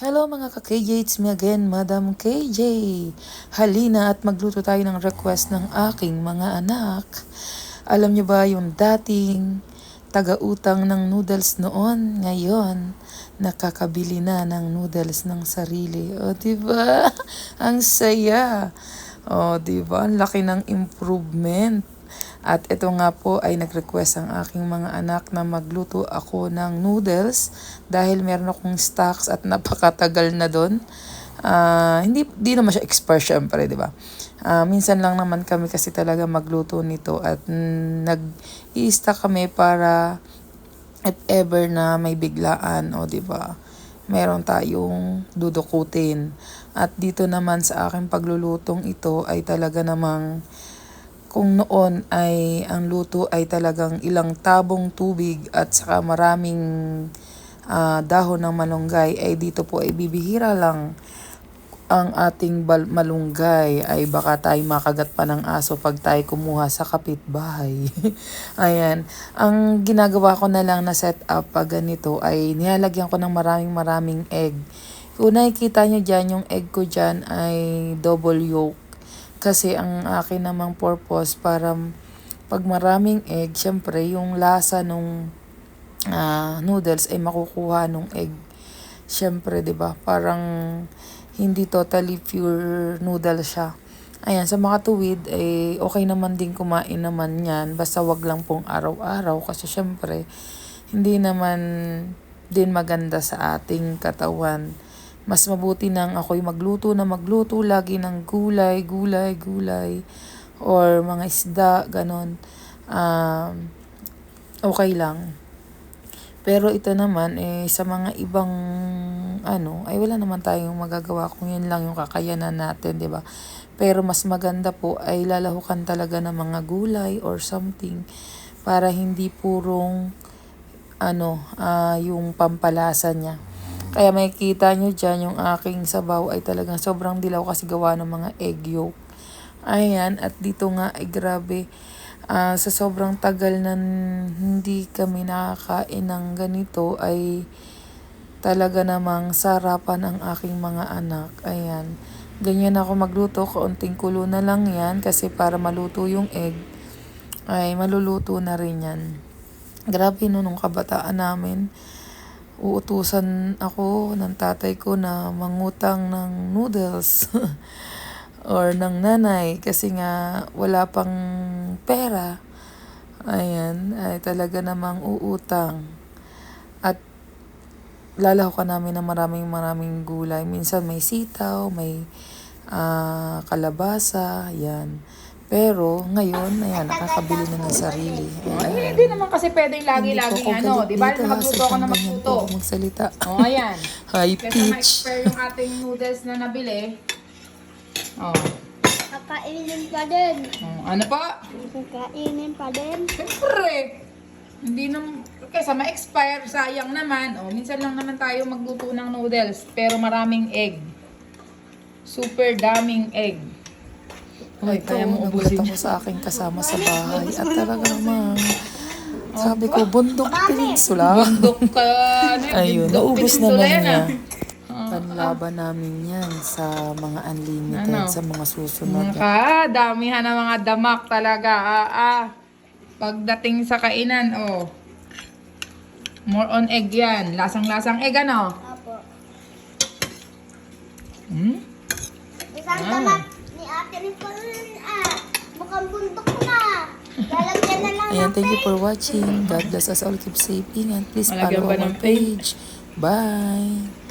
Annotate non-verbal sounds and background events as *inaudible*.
Hello mga ka-KJ, it's me again, Madam KJ. Halina at magluto tayo ng request ng aking mga anak. Alam nyo ba yung dating taga-utang ng noodles noon, ngayon, nakakabili na ng noodles ng sarili. O, di ba? *laughs* Ang saya. O, di ba? Ang laki ng improvement. At ito nga po ay nag-request ang aking mga anak na magluto ako ng noodles dahil meron akong stocks at napakatagal na doon. Ah, hindi di naman siya expert syempre, 'di ba? Ah, minsan lang naman kami kasi talaga magluto nito at mm, nag-i-stock kami para if ever na may biglaan o 'di ba? Meron tayong dudukutin. At dito naman sa aking paglulutong ito ay talaga namang kung noon ay ang luto ay talagang ilang tabong tubig at saka maraming ah, dahon ng malunggay ay dito po ay bibihira lang ang ating malunggay ay baka tayo makagat pa ng aso pag tayo kumuha sa kapitbahay. *laughs* Ayan. Ang ginagawa ko na lang na setup pag ganito ay nilalagyan ko ng maraming maraming egg. Kung nakikita nyo dyan, yung egg ko dyan ay double yolk. Kasi ang akin namang purpose para pag maraming egg, syempre yung lasa nung ah, noodles ay makukuha nung egg. Syempre, 'di ba? Parang hindi totally pure noodle siya. Ayan, sa mga tuwid, eh, okay naman din kumain naman yan. Basta wag lang pong araw-araw kasi syempre, hindi naman din maganda sa ating katawan. Mas mabuti nang ako'y magluto na magluto lagi ng gulay, gulay, gulay. Or mga isda, ganon. Um, okay lang. Pero ito naman, eh, sa mga ibang, ano, ay wala naman tayong magagawa kung yun lang yung kakayanan natin, di ba? Pero mas maganda po ay lalahukan talaga ng mga gulay or something para hindi purong, ano, ah, yung pampalasa niya. Kaya makikita nyo dyan, yung aking sabaw ay talagang sobrang dilaw kasi gawa ng mga egg yolk. Ayan, at dito nga ay grabe, ah, sa sobrang tagal na hindi kami nakakain ng ganito ay talaga namang sarapan ang aking mga anak. Ayan, ganyan ako magluto, kaunting kulo na lang yan kasi para maluto yung egg ay maluluto na rin yan. Grabe no, nung kabataan namin, uutusan ako ng tatay ko na mangutang ng noodles *laughs* or ng nanay kasi nga wala pang pera. Ayan, ay talaga namang uutang. At lalaho ka namin ng maraming maraming gulay. Minsan may sitaw, may ah, kalabasa, yan. Pero ngayon, ayan, nakakabili na ng sarili. Ay, Ayan. hindi naman kasi pwedeng lagi-lagi Hindi po ako ano, di ba? Magluto ako na magluto. ako magsalita. *laughs* Oh, ayan. High Kesa pitch. ma-expire yung ating noodles na nabili. Oh. Kakainin pa din. oh. Ano pa? Kakainin pa din. Siyempre. Hindi nam kesa ma-expire, sayang naman. Oh, minsan lang naman tayo magluto ng noodles, pero maraming egg. Super daming egg. Ay, Ay, kaya mo ubusin ako sa aking kasama sa bahay. At talaga namang, sabi ko, bundok peninsula. Bundok ka. ano yun? Ayun, naubos naman yan, niya. ah. Panlaban namin yan sa mga unlimited, Ano? sa mga susunod. na- Ka, damihan ng mga damak talaga. Ah, ah. Pagdating sa kainan, oh. More on egg yan. Lasang-lasang egg, ano? Apo. Hmm? Isang Ah. tamat ni Ate Nicole ah. Mukhang bundok na. Lalagyan na lang Ayan, thank you for watching. God bless us all. Keep safe. Ingat. Please Malagyan follow ba our ng page. Bye.